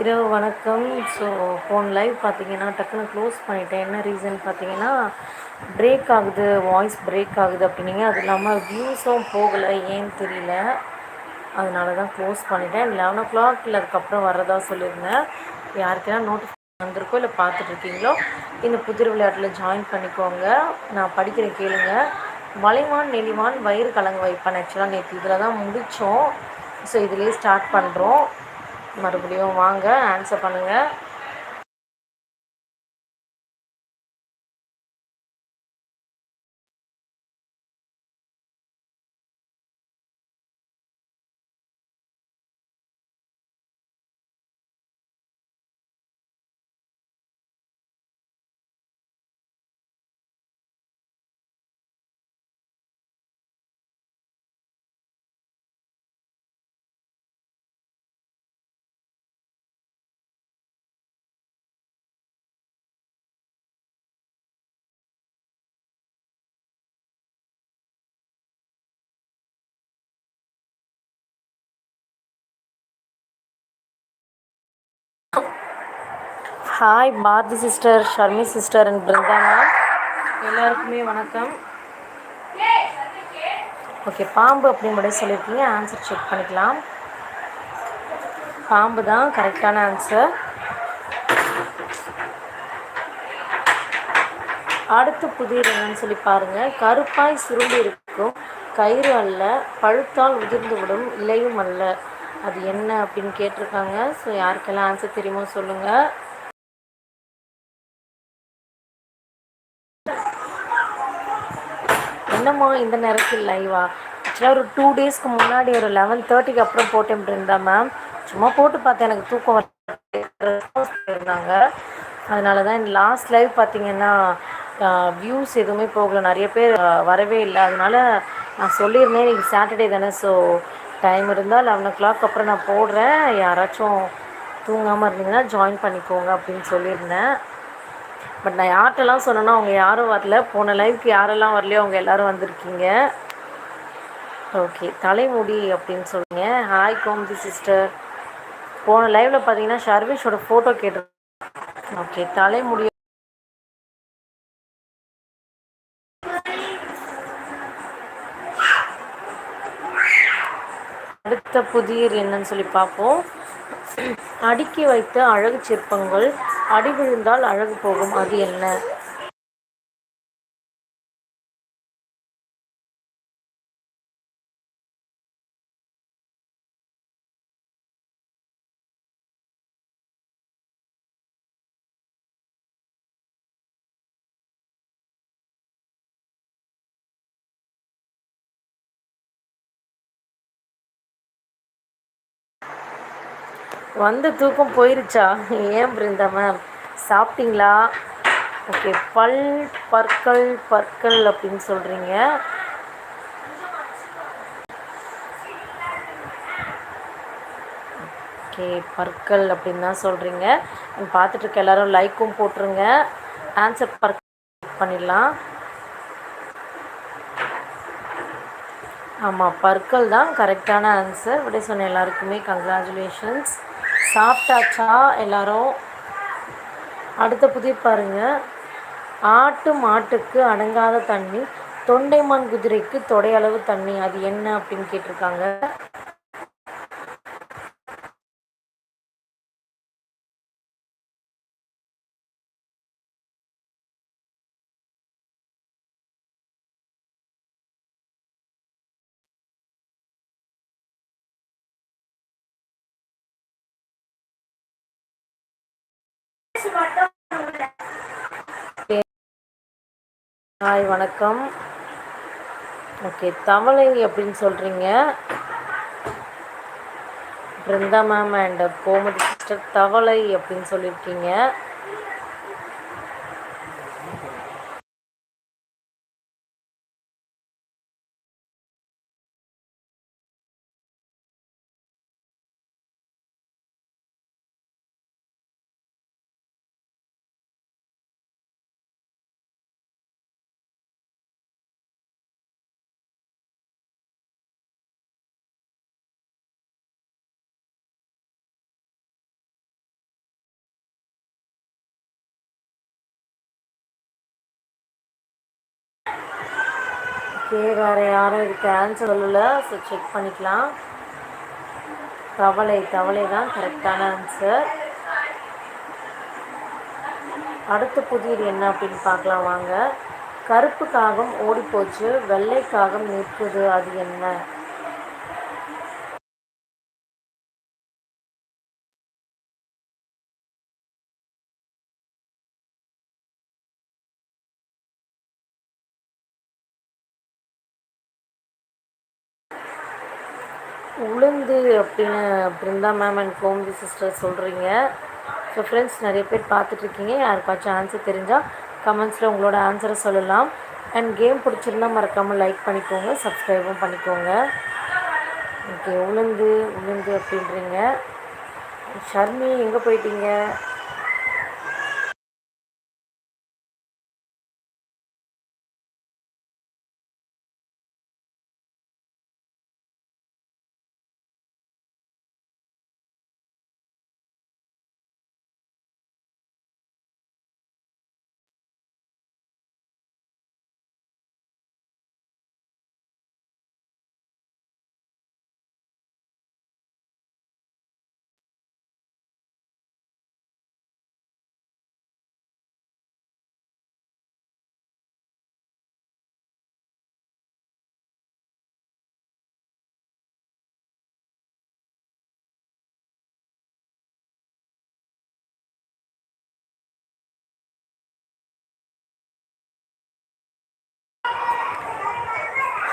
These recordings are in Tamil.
இரவு வணக்கம். ஸோ ஃபோன் லைவ் பார்த்தீங்கன்னா டக்குன்னு க்ளோஸ் பண்ணிட்டேன். என்ன ரீசன் பார்த்தீங்கன்னா பிரேக் ஆகுது வாய்ஸ் பிரேக் ஆகுது அப்படின்னீங்க. அது இல்லாமல் வியூஸும் போகலை ஏன்னு தெரியல. அதனால தான் க்ளோஸ் பண்ணிட்டேன். லெவன் ஓ கிளாக் இல்லை அதுக்கப்புறம் வர்றதா சொல்லியிருந்தேன். யாருக்கெல்லாம் நோட்டிஃபிகேஷன் வந்திருக்கோ இல்லை பார்த்துட்ருக்கீங்களோ இந்த புதிர் விளையாட்டில் ஜாயின் பண்ணிக்கோங்க. நான் படிக்கிறேன் கேளுங்க. வளைவான் நெளிவான் வயிறு கலங்க வைப்பான் ஆக்சுவலாக நேற்று இதில் தான் முடித்தோம் ஸோ இதுலேயே ஸ்டார்ட் பண்ணுறோம் மறுபடியும் வாங்க ஆன்சர் பண்ணுங்கள் hi Bharathi sister Sharmi sister and பிருந்தாமா எல்லாருக்குமே வணக்கம். ஓகே பாம்பு அப்படின்னு மட்டும் சொல்லியிருக்கீங்க ஆன்சர் செக் பண்ணிக்கலாம். பாம்பு தான் கரெக்டான ஆன்சர் அடுத்து புதிர் என்னன்னு சொல்லி பாருங்கள் கருப்பாய் சுருண்டு இருக்கும். கயிறு அல்ல பழுத்தால் உதிர்ந்து விடும் இலையும் அல்ல. அது என்ன அப்படின்னு கேட்டிருக்காங்க. ஸோ யாருக்கெல்லாம் ஆன்சர் தெரியுமோ சொல்லுங்கள் என்னம்மா இந்த நேரத்தில் லைவா ஆக்சுவலாக ஒரு டூ டேஸ்க்கு முன்னாடி ஒரு லெவன் தேர்ட்டிக்கு அப்புறம் போட்டேன் இருந்தேன் மேம் சும்மா போட்டு பார்த்தேன். எனக்கு தூக்கம் இருந்தாங்க. அதனால தான் லாஸ்ட் லைவ் பார்த்தீங்கன்னா வியூஸ் எதுவுமே போகல. நிறைய பேர் வரவே இல்லை. அதனால நான் சொல்லியிருந்தேன். இன்றைக்கி சாட்டர்டே தானே. ஸோ டைம் இருந்தால் லெவன் ஓ கிளாக் அப்புறம் நான் போடுறேன். யாராச்சும் தூங்காமல் இருந்தீங்கன்னா ஜாயின் பண்ணிக்கோங்க அப்படின்னு சொல்லியிருந்தேன். பட் நான் யார்கிட்டலாம் சொன்னேன்னா அவங்க யாரும் வரல. போன லைவுக்கு யாரெல்லாம் வரலையோ அவங்க எல்லோரும் வந்திருக்கீங்க. ஓகே தலைமுடி அப்படின்னு சொல்லுங்க. ஹாய் கோமதி சிஸ்டர் போன லைவில் பார்த்தீங்கன்னா ஷர்விஷோட ஃபோட்டோ கேட்டு ஓகே தலைமுடி அடுத்த புதியர் என்னன்னு சொல்லி பார்ப்போம். அடுக்கி வைத்த அழகு சிற்பங்கள் அடி விழுந்தால் அழகு போகும். அது என்ன? வந்து தூக்கம் போயிருச்சா? ஏன் பிருந்தா மேம் சாப்பிட்டீங்களா? ஓகே பல் பற்கள் பற்கள் அப்படின்னு சொல்கிறீங்க ஓகே பற்கள் அப்படின்னு தான் சொல்கிறீங்க பார்த்துட்ருக்க எல்லோரும் லைக்கும் போட்டுருங்க. ஆன்சர் பற்கள் பண்ணிடலாம். ஆமாம் பற்கள் தான் கரெக்டான ஆன்சர் விட சொன்ன எல்லாருக்குமே கங்க்ராச்சுலேஷன்ஸ் சாப்பிட்டாச்சா எல்லாரும்? அடுத்த புதிர் பாருங்கள் ஆட்டு மாட்டுக்கு அடங்காத தண்ணி தொண்டைமான் குதிரைக்கு தொடையளவு தண்ணி அது என்ன அப்படின்னு கேட்டிருக்காங்க. ஹாய் வணக்கம். ஓகே தவளை அப்படின்னு சொல்கிறீங்க Brinda ma'am and Gomathi sister தவளை அப்படின்னு சொல்லியிருக்கீங்க? ஓகே வேறு யாரும் இதுக்கு ஆன்சர் சொல்லலை. ஸோ செக் பண்ணிக்கலாம். தவளை தவளை தான் கரெக்டான ஆன்சர் அடுத்த புதிர் என்ன அப்படின்னு பார்க்கலாம் வாங்க. கருப்பு காகம் ஓடிப்போச்சு. வெள்ளை காகம் நிற்குது. அது என்ன? உளுந்து அப்படின்னு அப்படின்னு தான் மேம் அண்ட் கோமதி சிஸ்டர் சொல்கிறீங்க ஸோ ஃப்ரெண்ட்ஸ் நிறைய பேர் பார்த்துட்ருக்கீங்க. யாருக்காச்சும் ஆன்சர் தெரிஞ்சால் கமெண்ட்ஸில் உங்களோட ஆன்சரை சொல்லலாம். அண்ட் கேம் பிடிச்சிருந்தா மறக்காமல் லைக் பண்ணிக்கோங்க சப்ஸ்கிரைபும் பண்ணிக்கோங்க. ஓகே உளுந்து உளுந்து அப்படின்றீங்க. ஷர்மி எங்கே போயிட்டீங்க?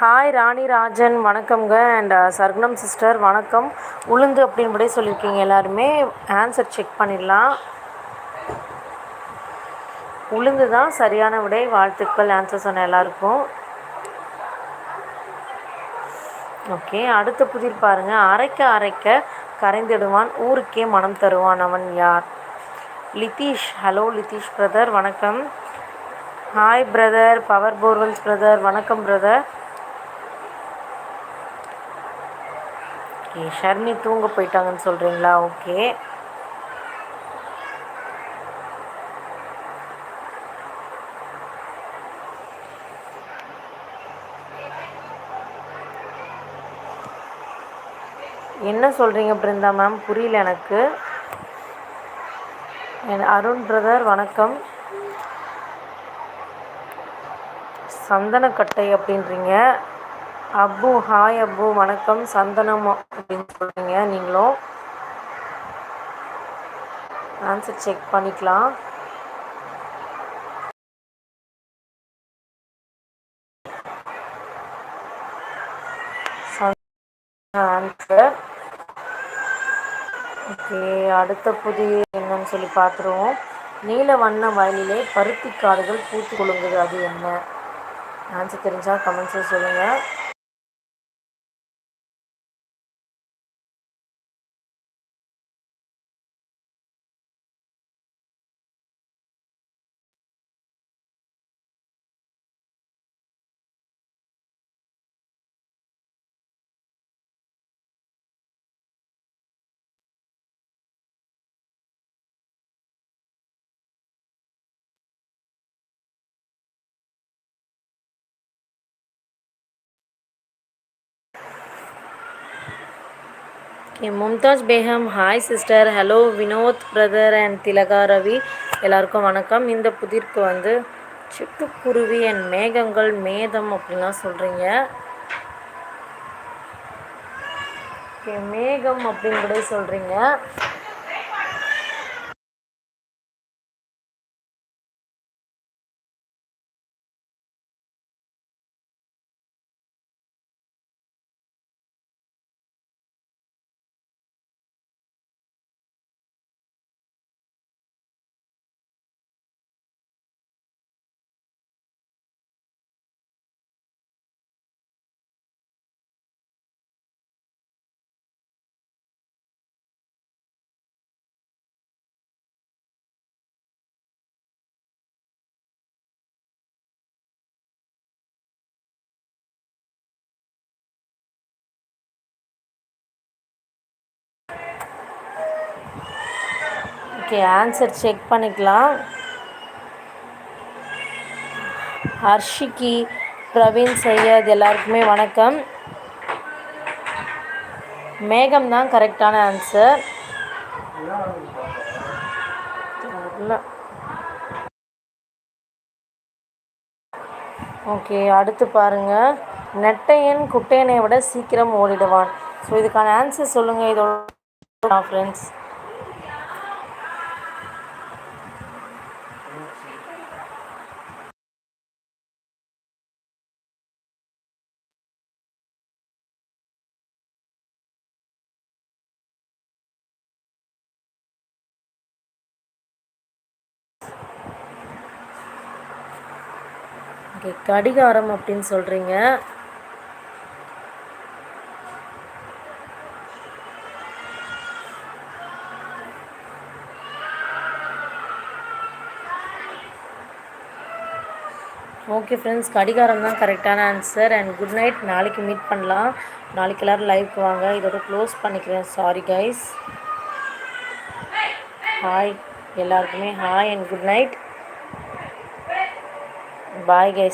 ஹாய் ராணி ராஜன் வணக்கம்ங்க. அண்ட் சர்குணம் சிஸ்டர் வணக்கம். உளுந்து அப்படின்படி சொல்லியிருக்கீங்க எல்லாருமே. ஆன்சர் செக் பண்ணிடலாம். உளுந்து தான் சரியான விடை வாழ்த்துக்கள் ஆன்சர் சொன்ன எல்லாருக்கும். ஓகே அடுத்த புதிர் பாருங்கள் அரைக்க அரைக்க கரைந்திடுவான். ஊருக்கே மனம் தருவான் அவன் யார்? லிதீஷ். ஹலோ லிதீஷ் பிரதர் வணக்கம். Hi brother power borewells brother வணக்கம் பிரதர் ஓகே ஷர்மி தூங்க போயிட்டாங்கன்னு சொல்கிறீங்களா ஓகே. என்ன சொல்கிறீங்க பிருந்தா மேம்? புரியல எனக்கு. அருண் பிரதர் வணக்கம். சந்தனக்கட்டை அப்படின்றீங்க. அப்பு ஹாய் அப்பு வணக்கம் சந்தனம் அப்படின்னு சொல்கிறீங்க நீங்களும் ஆன்சர் செக் பண்ணிக்கலாம். ஆன்சர் ஓகே அடுத்த புதிய என்னன்னு சொல்லி பார்த்துருவோம். நீல வண்ண வயலிலே பருத்தி காடுகள் பூத்து கொழுங்குது அது என்ன? ஆன்சர் தெரிஞ்சால் கமெண்ட்ஸில் சொல்லுங்கள் okay Mumtaz Begum. Hi sister hello Vinod brother and Thilaga Ravi. எல்லாருக்கும் வணக்கம். இந்த புதிர்க்கு வந்து சிட்டுக்குருவி அண்ட் மேகங்கள் மேதம் அப்படின்லாம் சொல்கிறீங்க ஓகே மேகம் அப்படின்னு கூட சொல்கிறீங்க ஓகே ஆன்சர் செக் பண்ணிக்கலாம். ஹர்ஷிகி பிரவீன் சையத் எல்லாருக்குமே வணக்கம். மேகம் தான் கரெக்டான ஆன்சர் ஓகே அடுத்து பாருங்கள் நெட்டையன் குட்டையனை விட சீக்கிரம் ஓடிடுவான். ஸோ இதுக்கான ஆன்சர் சொல்லுங்கள் இதோட ஃப்ரெண்ட்ஸ் ஓகே கடிகாரம் அப்படின்னு சொல்கிறீங்க ஓகே ஃப்ரெண்ட்ஸ் கடிகாரம் தான் கரெக்டான ஆன்சர் அண்ட் குட் நைட் நாளைக்கு மீட் பண்ணலாம். நாளைக்கு எல்லோரும் லைவ்க்கு வாங்க. இதோட க்ளோஸ் பண்ணிக்கிறேன். சாரி கைஸ் ஹாய் எல்லாருக்குமே hi and good night bye guys